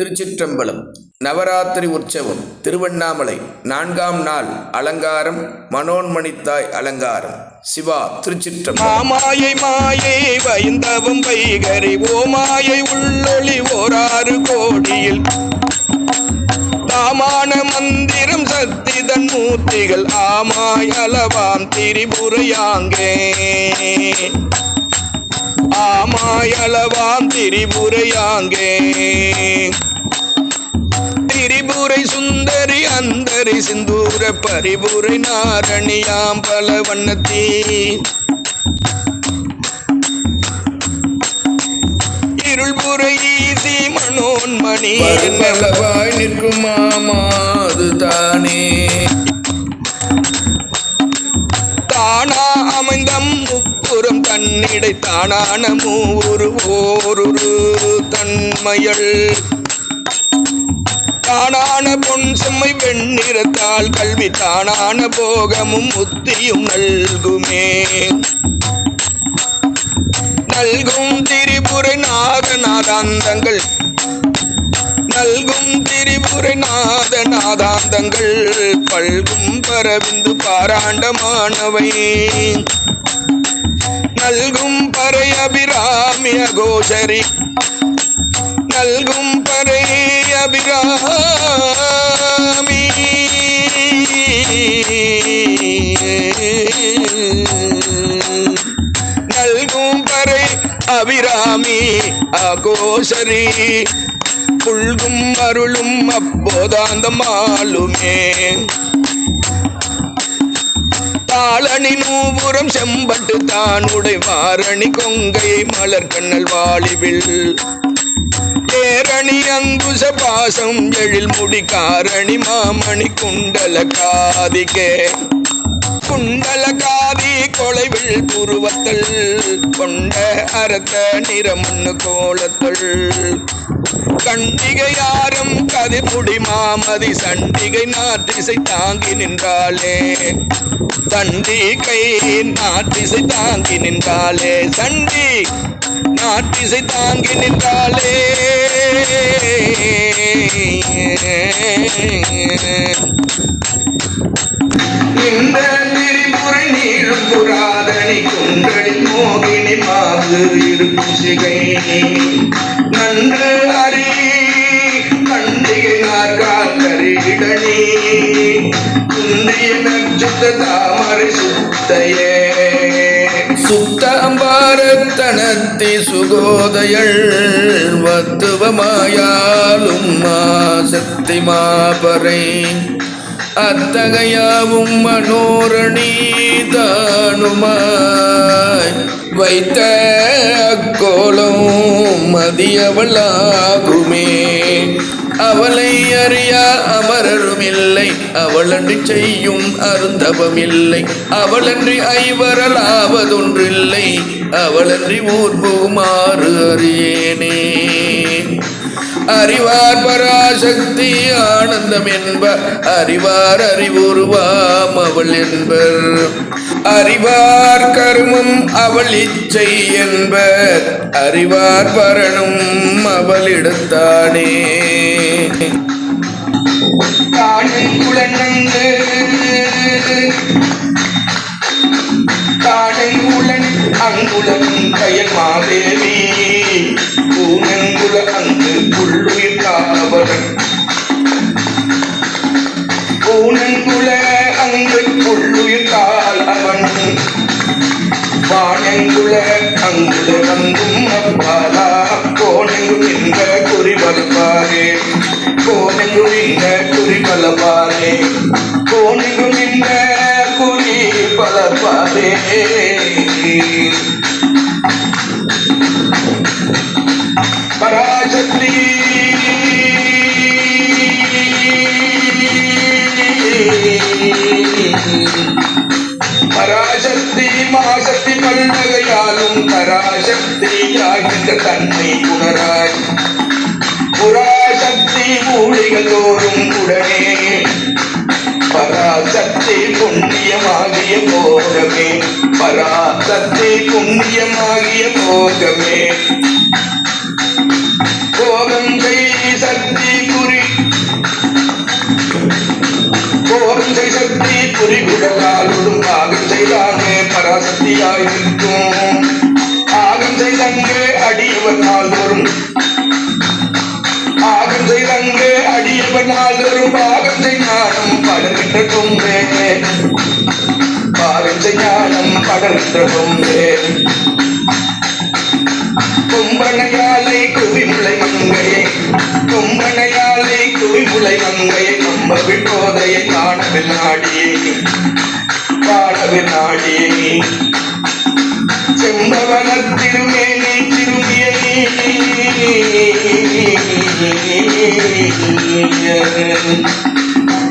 திருச்சிற்றம்பலம். நவராத்திரி உற்சவம் திருவண்ணாமலை நான்காம் நாள் அலங்காரம் மனோன்மணித்தாய் அலங்காரம். சிவா திருச்சிற்றம்பலம். மாயை மாயை வைந்தவம் வைகரி ஓ மாயை உள்ளொளி ஓராறு கோடியில். தாமான மந்திரம் சக்திதன் மூர்த்திகள் ஆமாய் அளவாம் திரிபுரையாங்கே. ஆமாய் அளவாம் திரிபுரையாங்கே. திரிபுரை சுந்தரி அந்தரி சிந்தூர பரிபுரை நாரணியாம் பல வண்ணத்தீ இருள்புரை ஈசி மனோன்மணி. பரமளவாய் நிற்கும் மாமாது தானே தானா அமைந்தம் முப்புறம் தன்னிடை தானான மூரு ஓருரு தன்மையள். தானான பொன் செம்மை வெண்ணிறத்தால் கல்வி தானான போகமும் முத்தியும் நல்குமே. நல்கும் திரிபுரை நாதநாதாந்தங்கள் நல்கும் திரிபுரை நாத நாதாந்தங்கள் பல்கும் பரவிந்து பாராண்டமானவை. நல்கும் பறை அபிராமிய கோஷரி நல்கும் பறை அபிராமி நல்கும் பறை அபிராமி அகோஷரி புல்கும் அருளும் அப்போதாந்தம் ஆளுமே தாளணி நூபுரம் செம்பட்டு தானுடை வாரணி கொங்கை மலர் கண்ணல் வாழிவில் ஏரணி அங்குச பாசம் எழில் முடி காரணி மாமணி குண்டல காதிகே. குண்டல காதி கொலைவில் புருவத்தல் கொண்ட அரத்த நிறமண்ணு கோலத்தள் கண்டிகை யாரும் கதிபுடி மாமதி சண்டிகை நாற்றிசை தாங்கி நின்றாளே. சண்டிகை நாற்றிசை தாங்கி நின்றாளே. சண்டி நாற்றிசை தாங்கி நின்றாளே. இந்த திரிபுரை நீளும் புராதனி குண்டலில் மோகினி மாது இருக்கும் சிகை. நன்று அறி கண்டிகை நாற்கால் கரிடனி குந்திய நச்சுத்த தாமரை சுத்தையே. சுத்த சுகோதயள் வத்துவமாயாலும் மாசக்தி மாபரை. அத்தகையாவும் மனோரணி தானுமாய் வைத்த அக்கோலம் மதியவளாகுமே. அவளை அறியா அமரரும் இல்லை அவளன்றி செய்யும் அருந்தவம் இல்லை அவளன்றி ஐவரலாவதொன்றில்லை அவளன்றி ஊர் அறியேனே. அறிவார் பராசக்தி ஆனந்தம் என்பர். அறிவார் அறிவுருவாம் அவள் என்பர். அறிவார் கருமம் அவள் இச்சை என்பர். அறிவார் பரணும் அவளிடத்தானே காணின் குளநந்து காடை அங்குளம் கயல் மாதேவி பூனங்குல அங்கு புள்ளுயிர் காவலன் பூனங்குல அங்கு புள்ளுயிர் காலவன் வானங்குல அங்குல அங்கும் அப்பாலா கோணங்குள் என்ற குறிவல்பாரே கோணங்குள் என்ற குறிவல்பாரே கோணங்குள் என்ற குறி பலப்பாரே பராசக்தி மாசக்தி பல்வகையாலும் பராசக்தியாகின்ற தன்மை புனராய். புராசக்தி மூலிகள் தோறும் உடனே பராசக்தி புண்ணியமாகிய போகமே. பராசக்தி புண்ணியமாகிய போகமே. கோகங்கை சக்தி புரிகுடலாலும் ஆகம் செய்தாங்க பராசக்தியாய் நிற்கும் ஆகம் செய்தங்க அடியவர் நாள்தோறும் ஆகம் செய்தங்க அடியவனால் வரும். பாகம் செய்ஞானம் படர்கின்ற கொம்பே பாகம் செய்ஞானம் படர்கின்ற கொம்பே கும்பனையாலை குவிமுளை மங்கையை. கும்பனையாலை குவிமுளை மங்கையை. நம்ப விட்டோதையை காணவில் நாடியை காணவில் நாடியை செம்பவன திருமேனி திரும்பிய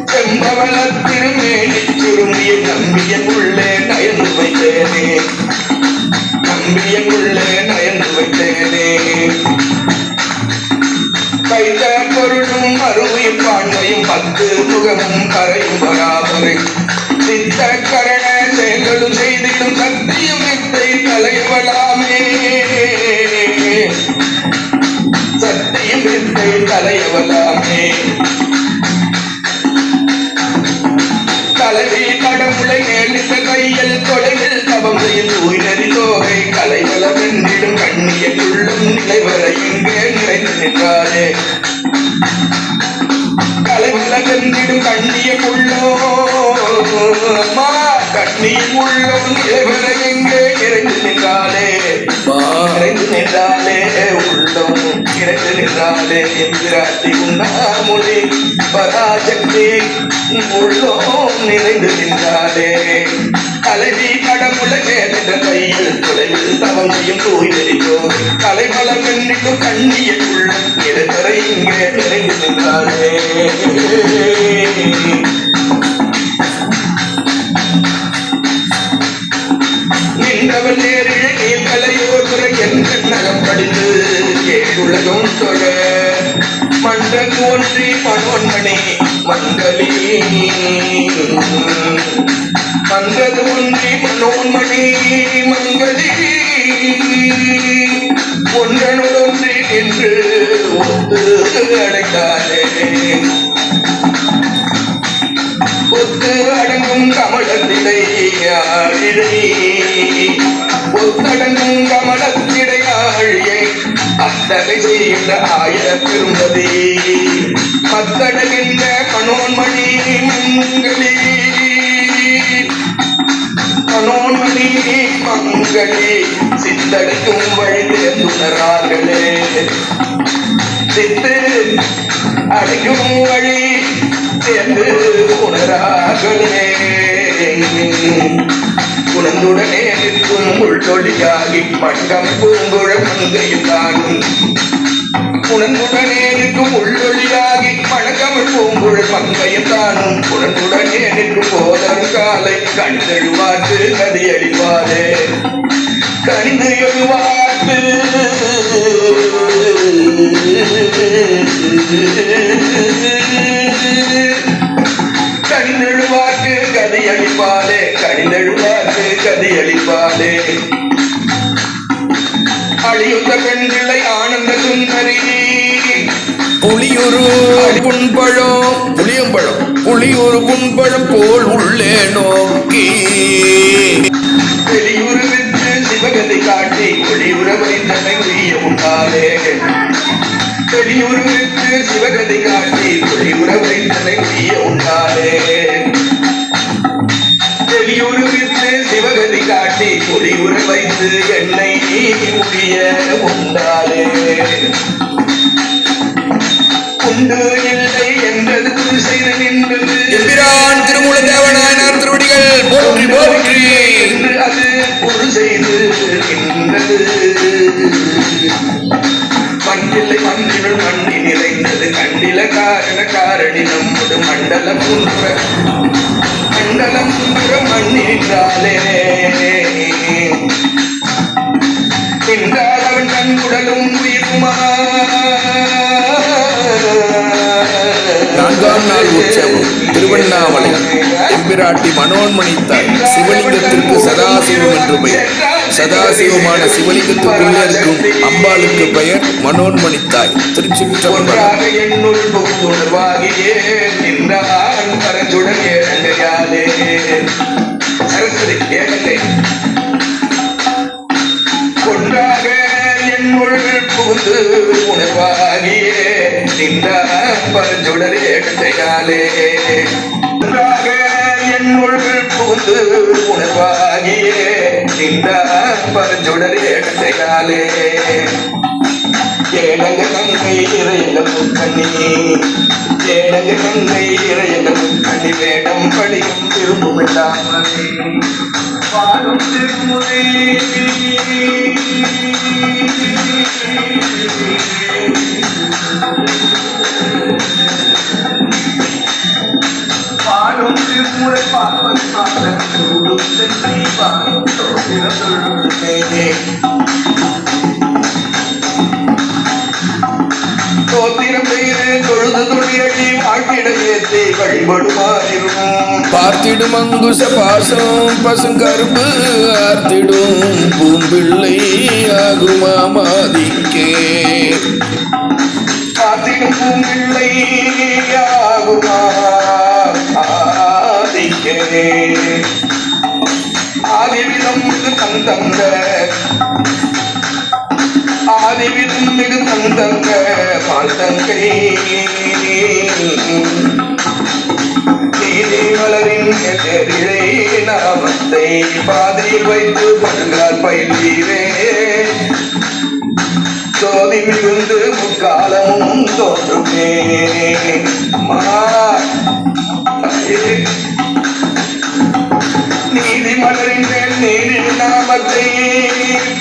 செம்பவன திருமேனி திரும்பியை நம்பிய உள்ளே நயந்து வைத்தேனே. நம்பியங்குள்ளே நயந்து வைத்தேனே. பத்து கரையும் பராபரை சித்த கரண செயல்களும் செய்திடும் சக்தியும் வித்தை தலைவலாமே சக்தியும் வித்தை தலையவலாமே கலைவல கண்ணிய உள்ளோ கண்ணி கண்ணிய உள்ளும் எங்கே இங்கே நின்றாலே? நின்றாரே நின்றாலே உள்ளம் நிறைந்து நின்றாலே. எந்திராட்டி உண்ணாமொழி பராசக்தி உள்ளம் நிறைந்து நின்றாலே. தலைவி கடமுள கேட்ட கையில் தொலைவில் தவங்கையும் செய்யும் தூய் தெரிந்தோ தலைமலம் என்னிக்கும் கண்ணிய உள்ளம் இங்கே நிறைந்து நின்றாலே. தொழ மன்றன் ஒன்றி மனோன்மணி மங்களே. மன்றது ஒன்றி மனோன்மணி மங்களி. ஒன்றனொன்றி என்று ஒத்து அடைந்தாரே ஒத்து அடங்கும் கமலத்திடை ஆழிடை ஒத்தடங்கும் கமலத்திடையாழியை அத்தகை செய்கின்ற ஆய பெரும்பதி மத்தடகின்ற மனோன்மணி மங்களி மனோன்மணி மங்களி சித்தடைக்கும் வழி தேர்ந்துணரார்களே சித்து அடைக்கும் வழி சேர்ந்து உணராகளே உணர்ந்துடனே நிற்கும் உள்தொழியாகி மண்டம் பூங்குழங்கையில் மங்கையும் தானும் உணர்ந்துடனே நிற்கும் உள்ளொழியாகி மணக்கமிழ் பூங்குழல் மங்கையும் தானும் உணர்ந்துடனே நிற்கும் போதரும் காலை கண்டெழுவாட்டு கதியடிவாரே கணிந்து எழுவாட்டு கணிந்தெழுவாக்கு கதியளிப்பாலே கணிந்தெழுவாக்கு கதியளிப்பாலே அழியுத்த பெண்களை ஆனந்த சுந்தரி. புளியொரு புண்பழம். புளியம்பழம். புளியொரு புண்பழம் போல் உள்ளே நோக்கி. வெளியூர் விட்டு சிவகதி காட்டி ஒளியுற வைத்தனை உரிய உண்டாலே வெளியூர் விட்டு சிவகதி காட்டி ஒளியுற வைத்தனை உரிய உண்டாலே காட்டி ஒளியுற வைத்து என்னை உரிய உண்டாலே. உண்டு இல்லை என்றது குரு செய்து நின்றது. எம்பிரான் திருமூல தேவநாயனார் திருவடிகள் போற்றி போற்றி. என்று அது ஒரு செய்து நின்றது. மண்ணிலை மண்ணினுள் மண்ணி நிறைந்தது கண்டில காரண காரணி நம்முடு மண்டலம் மண்டலம் மண்ணின்றாலே நின்றால் அவன் தன் உடலும் உயிருமா நான்காம் நாள் உற்சவம் திருவண்ணாமலை. எம்பிராட்டி மனோன்மணி தாய் சிவலிங்கத்திற்கு சதாசிவம் என்று பெயர். சதாசிவமான சிவலிங்கத்துக்குள்ளே இருக்கும் அம்பாளுக்கு பெயர் மனோன்மணி தாய் திருச்சிற்றம்பலம். கங்கை இறையங்க முக்கண்ணி ஏடங்க கங்கை இறையங்க முக்கண்ணி வேடம் படியும் திரும்பும் பாடும் திருமுறை பாடும் திருமுறை பார்ப்பது பார்த்த சூடும் சென்றி பாடும் தோத்திரம் செய்து தொழுது துணியடி ஏற்றி வழிபடுமாறிரும் பார்த்திடும் அங்குச பாசம் பசுங்கரும்பு ஆர்த்திடும். பூம்பிள்ளை ஆகுமாமாதிக்கே காத்திடும் பூமில்லை ஆகுமா ஆதிக்கே ஆதிவிதம் மிகு தந்தங்க தங்க பால் தந்தங்க பால்தங்கை எதிரிலே நாமத்தை பாதையில் வைத்து படுங்கால் பயிலீரே. சோதி மிகுந்து முக்காலமும் தோன்றுமே. மா நீதி மலரின் மேல் நீதி நாமத்தை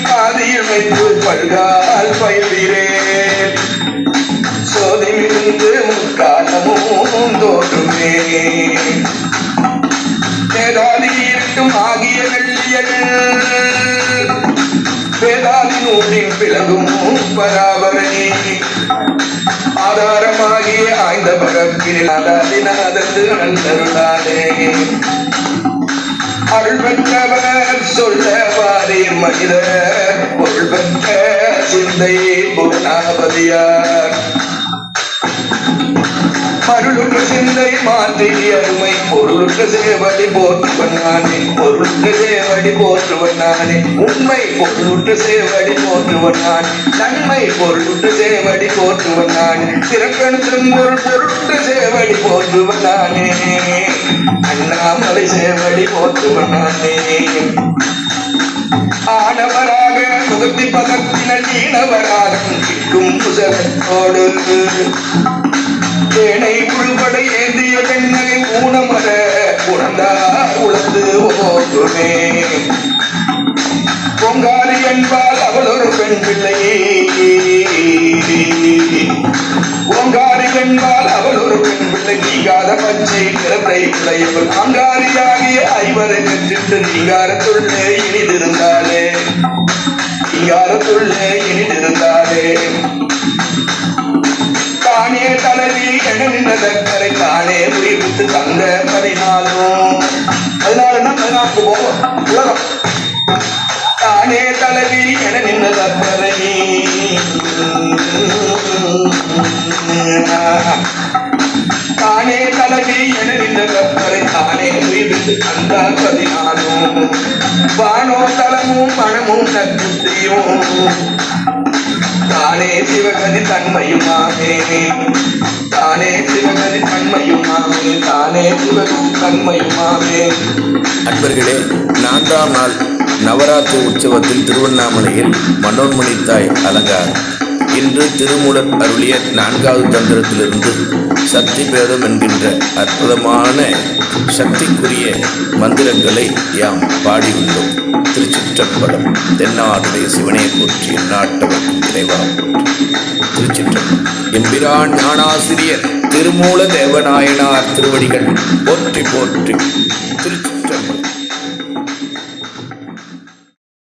பாதியில் வைத்து படுகால் பயிரே சோதி மிகுந்து முக்காலமும் தோற்றுமே வேதாதி இருக்கும் ஆகிய வெள்ளியல் வேதாதி நூலின் பிளவும் பராபரணி. ஆதாரமாகிய ஆய்ந்த பரப்பில் அதாதிநாதத்து நந்தருளாதே அருள் சொல்ல வாரே மனிதர். பொருள் பெற்ற சிந்தை பூர்ணாபதியார் அருளுற்ற சிந்தை மாற்றி அருமை. பொருளுக்கு சேவடி போற்றுவன் நானே. பொருளுக்கு சேவடி போற்றுவன் நானே. உண்மை பொருளுற்ற சேவடி போற்றுவன் நான். நன்மை பொருளுற்ற சேவடி போற்றுவன் நான். சிறக்கணத்தின் திரும்பொருள் பொருட்டு சேவடி போற்றுவன் நானே. அண்ணாமலை சேவடி போற்றுவன் நானே. ஆடவராக முகத்தி பதத்தின நீனவராக கிட்டும் புசலத்தோடு தேனை உள்படை ஏந்திய பெண்ணை ஊனமர உணர்ந்தா உழந்து ஓகுமே பொங்காலி என்பால் அவள் ஒரு பெண் பிள்ளை. பொங்காலி என்பால் அவள் ஒரு பெண் பிள்ளை. நீங்காத பச்சை நிறத்தை உடையவள் அங்காரியாகிய ஐவரை பெற்றிட்டு நீங்காரத்துள்ளே இனிதிருந்தாலே நீங்காரத்துள்ளே இனிதிருந்தாலே தானே தலைவி என நின்றதற்கரை தானே உயிர்விட்டு தந்த பதினாலும் பதினாலுன்னா பதினாலுக்கு போகும் உலகம். தானே தலைவி என நின்றதற்கரை தானே தலைவி என நின்றதற்கரை தானே உயிர்விட்டு தந்த பதினாலும் வானோ தலமும் மனமும் நற்புத்தியும் தானே சிவகதி தன்மையுமாமே தானே சிவகதி தன்மையுமாமே தானே சிவகதி தன்மையுமாமே அன்பர்களே நான்காம் நாள் நவராத்திரி உற்சவத்தில் திருவண்ணாமலையில் மனோன்மணி தாய் அலங்காரம் இன்று திருமூலர் அருளிய நான்காவது தந்திரத்திலிருந்து சக்தி பேதம் என்கின்ற அற்புதமான சக்திக்குரிய மந்திரங்களை யாம் பாடியுள்ளோம். திருச்சிற்றம்பலம் தென்னாருடைய சிவனை போற்றி நாட்டவர்க்கும் இறைவா திருச்சிற்றம்பலம் எம்பிரான் ஞானாசிரியர் திருமூல தேவநாயனார் திருவடிகள் போற்றி போற்றி. திருச்சிற்றம்பலம்